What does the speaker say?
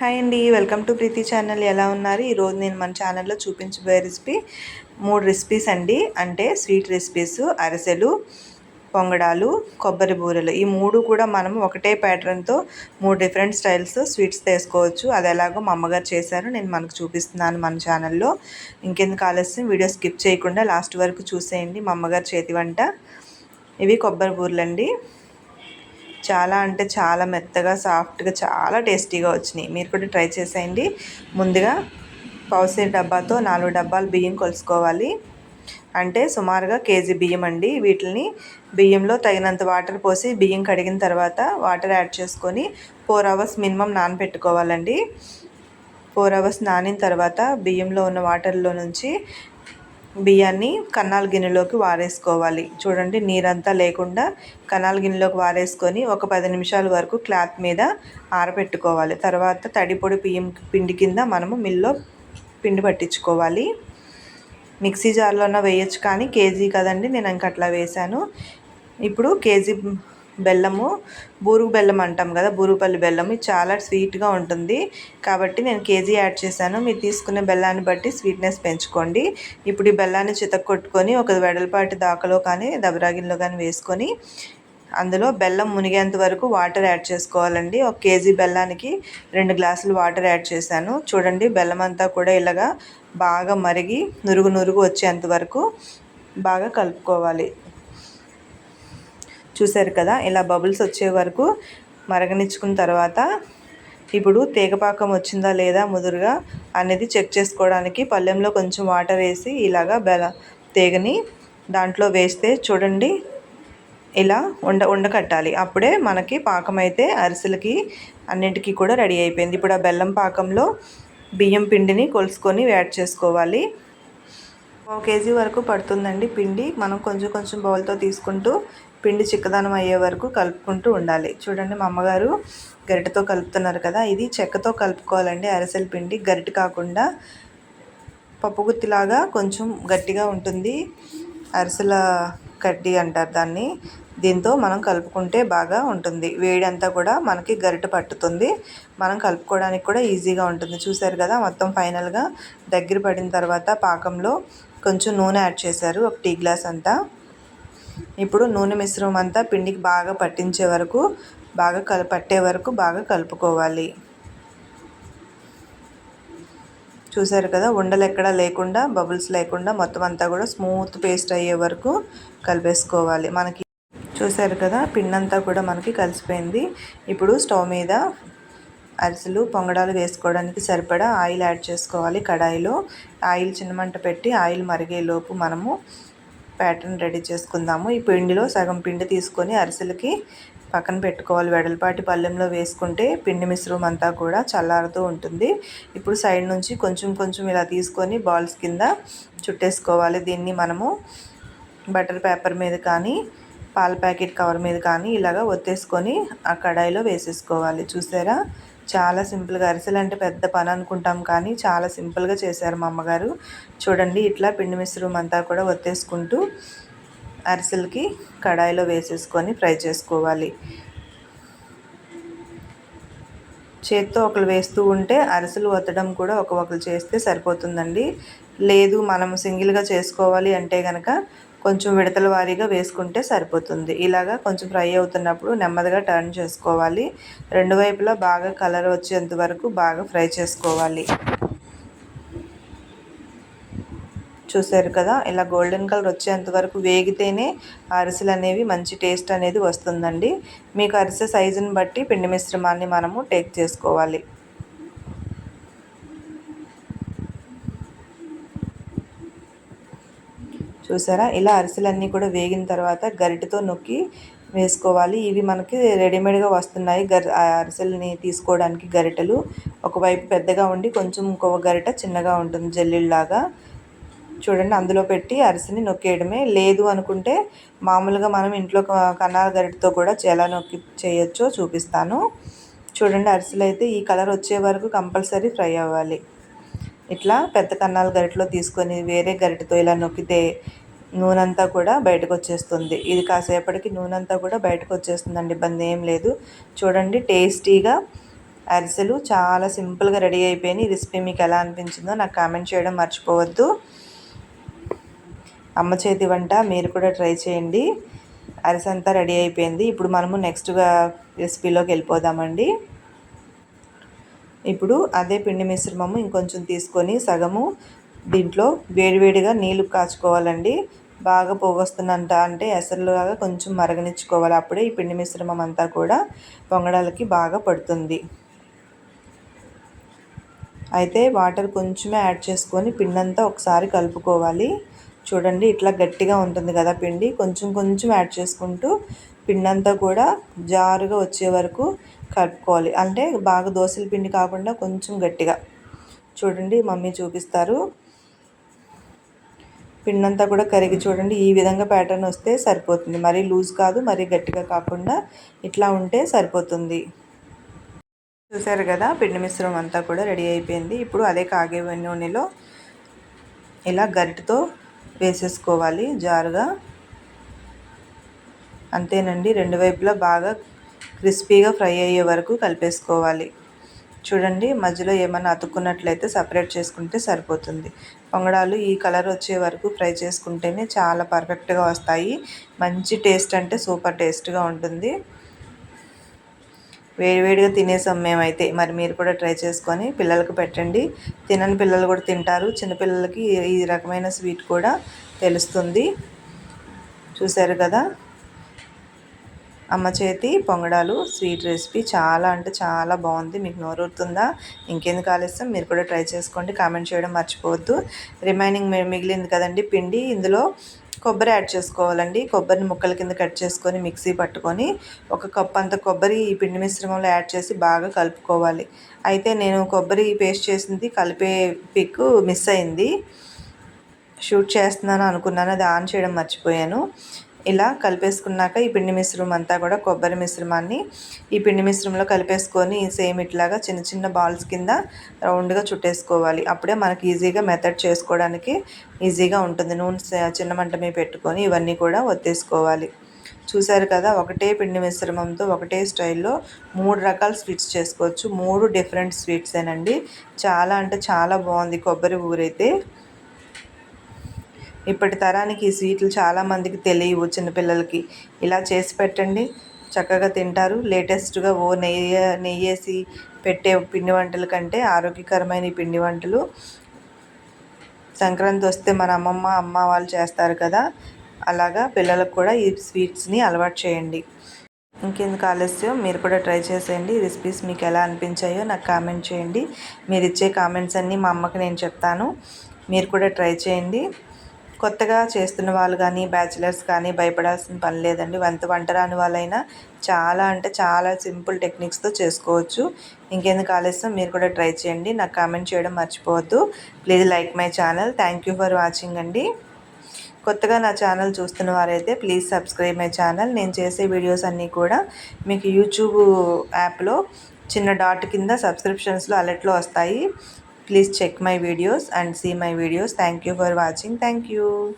Hi అండి welcome to Preethi channel. ఎలా ఉన్నారు? ఈరోజు నేను మన ఛానల్లో చూపించబోయే రెసిపీ మూడు రెసిపీస్ అండి. అంటే స్వీట్ రెసిపీస్ అరిసెలు పొంగడాలు కొబ్బరి బూరెలు. ఈ మూడు కూడా మనం ఒకటే ప్యాటర్న్తో మూడు డిఫరెంట్ స్టైల్స్ స్వీట్స్ తీసుకోవచ్చు. అది ఎలాగో మా అమ్మగారు చేశారు. నేను మనకు చూపిస్తున్నాను మన ఛానల్లో. ఇంకెందుకు ఆలస్యం? వీడియో స్కిప్ చేయకుండా లాస్ట్ వరకు చూసేయండి. మా అమ్మగారు చేతి వంట. ఇవి కొబ్బరి బూరెలు అండి చాలా అంటే చాలా మెత్తగా సాఫ్ట్గా చాలా టేస్టీగా వచ్చినాయి. మీరు కూడా ట్రై చేసేయండి. ముందుగా పౌసే డబ్బాతో నాలుగు డబ్బాలు బియ్యం కొలుసుకోవాలి. అంటే సుమారుగా కేజీ బియ్యం అండి. వీటిని బియ్యంలో తగినంత వాటర్ పోసి బియ్యం కడిగిన తర్వాత వాటర్ యాడ్ చేసుకొని ఫోర్ అవర్స్ మినిమం నానబెట్టుకోవాలండి ఫోర్ అవర్స్ నానిన తర్వాత బియ్యంలో ఉన్న వాటర్లో నుంచి బియ్యాన్ని కన్నాల గిన్నెలోకి వారేసుకోవాలి. చూడండి నీరంతా లేకుండా కన్నాల గిన్నెలోకి వారేసుకొని ఒక పది నిమిషాల వరకు క్లాత్ మీద ఆరబెట్టుకోవాలి. తర్వాత తడిపొడి బియ్యం పిండి కింద మనము మిల్లో పిండి పట్టించుకోవాలి. మిక్సీ జార్లోనే వేయచ్చు కానీ కేజీ కదండి నేను ఇంక అట్లా వేశాను. ఇప్పుడు కేజీ బెల్లము బూరుగు బెల్లం అంటాం కదా బూరుగుపల్లి బెల్లం ఇది చాలా స్వీట్గా ఉంటుంది. కాబట్టి నేను కేజీ యాడ్ చేశాను. మీరు తీసుకునే బెల్లాన్ని బట్టి స్వీట్నెస్ పెంచుకోండి. ఇప్పుడు ఈ బెల్లాన్ని చితక్కొట్టుకొని ఒక వెడల్పాటి దాకలో కానీ దబరాగిల్లో కానీ వేసుకొని అందులో బెల్లం మునిగేంత వరకు వాటర్ యాడ్ చేసుకోవాలండి. ఒక కేజీ బెల్లానికి రెండు గ్లాసులు వాటర్ యాడ్ చేశాను. చూడండి బెల్లం అంతా కూడా ఇలాగా బాగా మరిగి నురుగు నురుగు వచ్చేంత వరకు బాగా కలుపుకోవాలి. చూశారు కదా ఇలా బబుల్స్ వచ్చే వరకు మరగనిచ్చుకున్న తర్వాత ఇప్పుడు తీగపాకం వచ్చిందా లేదా ముదురుగా అనేది చెక్ చేసుకోవడానికి పళ్ళెంలో కొంచెం వాటర్ వేసి ఇలాగా బెల తీగని దాంట్లో వేస్తే చూడండి ఇలా ఉండ ఉండకట్టాలి అప్పుడే మనకి పాకం అయితే అరిసెలకి అన్నింటికి కూడా రెడీ అయిపోయింది. ఇప్పుడు ఆ బెల్లం పాకంలో బియ్యం పిండిని కొలుసుకొని యాడ్ చేసుకోవాలి. ఒక కేజీ వరకు పడుతుందండి పిండి. మనం కొంచెం కొంచెం బౌల్తో తీసుకుంటూ పిండి చిక్కదనం అయ్యే వరకు కలుపుకుంటూ ఉండాలి. చూడండి మా అమ్మగారు గరిటతో కలుపుతున్నారు కదా ఇది చెక్కతో కలుపుకోవాలండి అరిసెల పిండి. గరిట కాకుండా పప్పుగుత్తిలాగా కొంచెం గట్టిగా ఉంటుంది. అరిసెల కడ్డీ అంటారు దాన్ని. దీంతో మనం కలుపుకుంటే బాగా ఉంటుంది. వేడి అంతా కూడా మనకి గరిట పట్టుతుంది. మనం కలుపుకోవడానికి కూడా ఈజీగా ఉంటుంది. చూసారు కదా మొత్తం ఫైనల్గా దగ్గర పడిన తర్వాత పాకంలో కొంచెం నూనె యాడ్ చేశారు ఒక టీ గ్లాస్ అంతా. ఇప్పుడు నూనె మిశ్రమం అంతా పిండికి బాగా పట్టించే వరకు బాగా కల పట్టే వరకు బాగా కలుపుకోవాలి. చూసారు కదా ఉండలు ఎక్కడా లేకుండా బబుల్స్ లేకుండా మొత్తం అంతా కూడా స్మూత్ పేస్ట్ అయ్యే వరకు కలిపేసుకోవాలి. మనకి చూసారు కదా పిండి అంతా కూడా మనకి కలిసిపోయింది. ఇప్పుడు స్టవ్ మీద అరిసెలు పొంగడాలు వేసుకోవడానికి సరిపడా ఆయిల్ యాడ్ చేసుకోవాలి కడాయిలో. ఆయిల్ చిన్నమంట పెట్టి ఆయిల్ మరిగేలోపు మనము ప్యాటర్న్ రెడీ చేసుకుందాము. ఈ పిండిలో సగం పిండి తీసుకొని అరిసెలకి పక్కన పెట్టుకోవాలి. వెడల్పాటి పళ్ళెంలో వేసుకుంటే పిండి మిశ్రమం అంతా కూడా చల్లారుతూ ఉంటుంది. ఇప్పుడు సైడ్ నుంచి కొంచెం కొంచెం ఇలా తీసుకొని బాల్స్ కింద చుట్టేసుకోవాలి. దీన్ని మనము బటర్ పేపర్ మీద కానీ పాల ప్యాకెట్ కవర్ మీద కానీ ఇలాగ ఒత్తేసుకొని ఆ కడాయిలో వేసేసుకోవాలి. చూసారా? చాలా సింపుల్గా అరిసెలు అంటే పెద్ద పని అనుకుంటాం కానీ చాలా సింపుల్గా చేశారు మా అమ్మగారు. చూడండి ఇట్లా పిండి మిశ్రమం అంతా కూడా ఒత్తేసుకుంటూ అరిసెలకి కడాయిలో వేసేసుకొని ఫ్రై చేసుకోవాలి. చేత్తో ఒకరు వేస్తూ ఉంటే అరిసెలు వత్తడం కూడా ఒక ఒకరు చేస్తే సరిపోతుందండి. లేదు మనం సింగిల్గా చేసుకోవాలి అంటే కనుక కొంచెం విడతల వారీగా వేసుకుంటే సరిపోతుంది. ఇలాగా కొంచెం ఫ్రై అవుతున్నప్పుడు నెమ్మదిగా టర్న్ చేసుకోవాలి. రెండు వైపులా బాగా కలర్ వచ్చేంత వరకు బాగా ఫ్రై చేసుకోవాలి. చూసారు కదా? ఇలా గోల్డెన్ కలర్ వచ్చేంత వరకు వేగితేనే అరిసెలు అనేవి మంచి టేస్ట్ అనేది వస్తుందండి. మీకు అరిసె సైజుని బట్టి పిండి మిశ్రమాన్ని మనము టేక్ చేసుకోవాలి. చూసారా? ఇలా అరిసెలన్నీ కూడా వేగిన తర్వాత గరిటతో నొక్కి వేసుకోవాలి. ఇవి మనకి రెడీమేడ్గా వస్తున్నాయి. గరి అరిసెల్ని తీసుకోవడానికి గరిటలు. ఒకవైపు పెద్దగా ఉండి కొంచెం ఇంకొక గరిట చిన్నగా ఉంటుంది జల్లిళ్ళలాగా చూడండి అందులో పెట్టి అరిసెని నొక్కేయడమే. లేదు అనుకుంటే మామూలుగా మనం ఇంట్లో కన్నాల గరిటతో కూడా ఎలా నొక్కి చేయొచ్చో చూపిస్తాను. చూడండి అరిసెలు అయితే ఈ కలర్ వచ్చే వరకు కంపల్సరీ ఫ్రై అవ్వాలి. ఇట్లా పెద్ద కన్నాల గరిటలో తీసుకొని వేరే గరిటతో ఇలా నొక్కితే నూనె అంతా కూడా బయటకు వచ్చేస్తుంది ఇది కాసేపటికి నూనె కూడా బయటకు వచ్చేస్తుందండి ఇబ్బంది ఏం లేదు. చూడండి టేస్టీగా అరిసెలు చాలా సింపుల్గా రెడీ అయిపోయినాయి. ఈ రెసిపీ మీకు ఎలా అనిపించిందో నాకు కామెంట్ చేయడం మర్చిపోవద్దు. అమ్మ చేతి వంట మీరు కూడా ట్రై చేయండి. అరిసె అంతా రెడీ అయిపోయింది. ఇప్పుడు మనము నెక్స్ట్గా రెసిపీలోకి వెళ్ళిపోదామండి. ఇప్పుడు అదే పిండి మిశ్రమము ఇంకొంచెం తీసుకొని సగము దీంట్లో వేడివేడిగా నీళ్ళు కాచుకోవాలండి. బాగా పోగొస్తుందంట అంటే ఎసరులాగా కొంచెం మరగనిచ్చుకోవాలి. అప్పుడే ఈ పిండి మిశ్రమం అంతా కూడా పొంగడాలకి బాగా పడుతుంది. అయితే వాటర్ కొంచెమే యాడ్ చేసుకొని పిండి అంతా ఒకసారి కలుపుకోవాలి. చూడండి ఇట్లా గట్టిగా ఉంటుంది కదా పిండి. కొంచెం కొంచెం యాడ్ చేసుకుంటూ పిండి అంతా కూడా జారుగా వచ్చే వరకు కలుపుకోవాలి. అంటే బాగా దోశల పిండి కాకుండా కొంచెం గట్టిగా. చూడండి మమ్మీ చూపిస్తారు. పిండంతా కూడా కరిగి చూడండి ఈ విధంగా ప్యాటర్న్ వస్తే సరిపోతుంది. మరీ లూజ్ కాదు మరీ గట్టిగా కాకుండా ఇట్లా ఉంటే సరిపోతుంది. చూసారు కదా పిండి మిశ్రమం అంతా కూడా రెడీ అయిపోయింది. ఇప్పుడు అదే కాగే నూనెలో ఇలా గరిటతో వేసేసుకోవాలి జారుగా. అంతేనండి. రెండు వైపులా బాగా క్రిస్పీగా ఫ్రై అయ్యే వరకు కలిపేసుకోవాలి. చూడండి మధ్యలో ఏమైనా అతుక్కున్నట్లయితే సపరేట్ చేసుకుంటే సరిపోతుంది. పొంగడాలు ఈ కలర్ వచ్చే వరకు ఫ్రై చేసుకుంటేనే చాలా పర్ఫెక్ట్గా వస్తాయి. మంచి టేస్ట్ అంటే సూపర్ టేస్ట్గా ఉంటుంది. వేడివేడిగా తినేసాం మేమైతే. మరి మీరు కూడా ట్రై చేసుకొని పిల్లలకు పెట్టండి. తినని పిల్లలు కూడా తింటారు. చిన్నపిల్లలకి ఈ రకమైన స్వీట్ కూడా తెలుస్తుంది. చూశారు కదా? అమ్మ చేతి పొంగడాలు స్వీట్ రెసిపీ చాలా అంటే చాలా బాగుంది. మీకు నోరూరుతుందా? ఇంకెందుకు ఆలస్యం? మీరు కూడా ట్రై చేసుకోండి. కామెంట్ చేయడం మర్చిపోవద్దు. రిమైనింగ్ మిగిలింది కదండి పిండి. ఇందులో కొబ్బరి యాడ్ చేసుకోవాలండి. కొబ్బరిని ముక్కల కింద కట్ చేసుకొని మిక్సీ పట్టుకొని ఒక కప్ అంత కొబ్బరి ఈ పిండి మిశ్రమంలో యాడ్ చేసి బాగా కలుపుకోవాలి. అయితే నేను కొబ్బరి పేస్ట్ చేసింది కలిపే పిక్ మిస్ అయింది. షూట్ చేస్తున్నాను అనుకున్నాను. అది ఆన్ చేయడం మర్చిపోయాను. ఇలా కలిపేసుకున్నాక ఈ పిండి మిశ్రమం అంతా కూడా కొబ్బరి మిశ్రమాన్ని ఈ పిండి మిశ్రమంలో కలిపేసుకొని సేమ్ ఇట్లాగా చిన్న చిన్న బాల్స్ కింద రౌండ్గా చుట్టేసుకోవాలి. అప్పుడే మనకి ఈజీగా మెథడ్ చేసుకోవడానికి ఈజీగా ఉంటుంది. నూనె చిన్న మంట మీద పెట్టుకొని ఇవన్నీ కూడా ఒత్తేసుకోవాలి. చూశారు కదా ఒకటే పిండి మిశ్రమంతో ఒకటే స్టైల్లో మూడు రకాల స్వీట్స్ చేసుకోవచ్చు. మూడు డిఫరెంట్ స్వీట్సేనండి. చాలా అంటే చాలా బాగుంది. కొబ్బరి ఊరైతే ఇప్పటి తరానికి ఈ స్వీట్లు చాలామందికి తెలియవు చిన్నపిల్లలకి. ఇలా చేసి పెట్టండి. చక్కగా తింటారు. లేటెస్ట్గా ఓ నెయ్యి నెయ్యేసి పెట్టే పిండి వంటల కంటే ఆరోగ్యకరమైన ఈ పిండి వంటలు. సంక్రాంతి వస్తే మన అమ్మమ్మ అమ్మ వాళ్ళు చేస్తారు కదా. అలాగా పిల్లలకు కూడా ఈ స్వీట్స్ని అలవాటు చేయండి. ఇంకెందుకు ఆలస్యం? మీరు కూడా ట్రై చేసేయండి. రెసిపీస్ మీకు ఎలా అనిపించాయో నాకు కామెంట్ చేయండి. మీరు ఇచ్చే కామెంట్స్ అన్నీ మా అమ్మకి నేను చెప్తాను. మీరు కూడా ట్రై చేయండి. కొత్తగా చేస్తున్న వాళ్ళు కానీ బ్యాచిలర్స్ కానీ భయపడాల్సిన పని లేదండి. వంత వంట రాని వాళ్ళైనా చాలా అంటే చాలా సింపుల్ టెక్నిక్స్తో చేసుకోవచ్చు. ఇంకెందుకు ఆలస్యం? మీరు కూడా ట్రై చేయండి. నాకు కామెంట్ చేయడం మర్చిపోవద్దు. Please like my channel. Thank you for watching అండి. కొత్తగా నా ఛానల్ చూస్తున్న వారైతే ప్లీజ్ సబ్స్క్రైబ్ మై ఛానల్. నేను చేసే వీడియోస్ అన్నీ కూడా మీకు యూట్యూబ్ యాప్లో చిన్న డాట్ కింద సబ్స్క్రిప్షన్స్లో అలర్ట్లో వస్తాయి. Please check my videos and see my videos. Thank you for watching. Thank you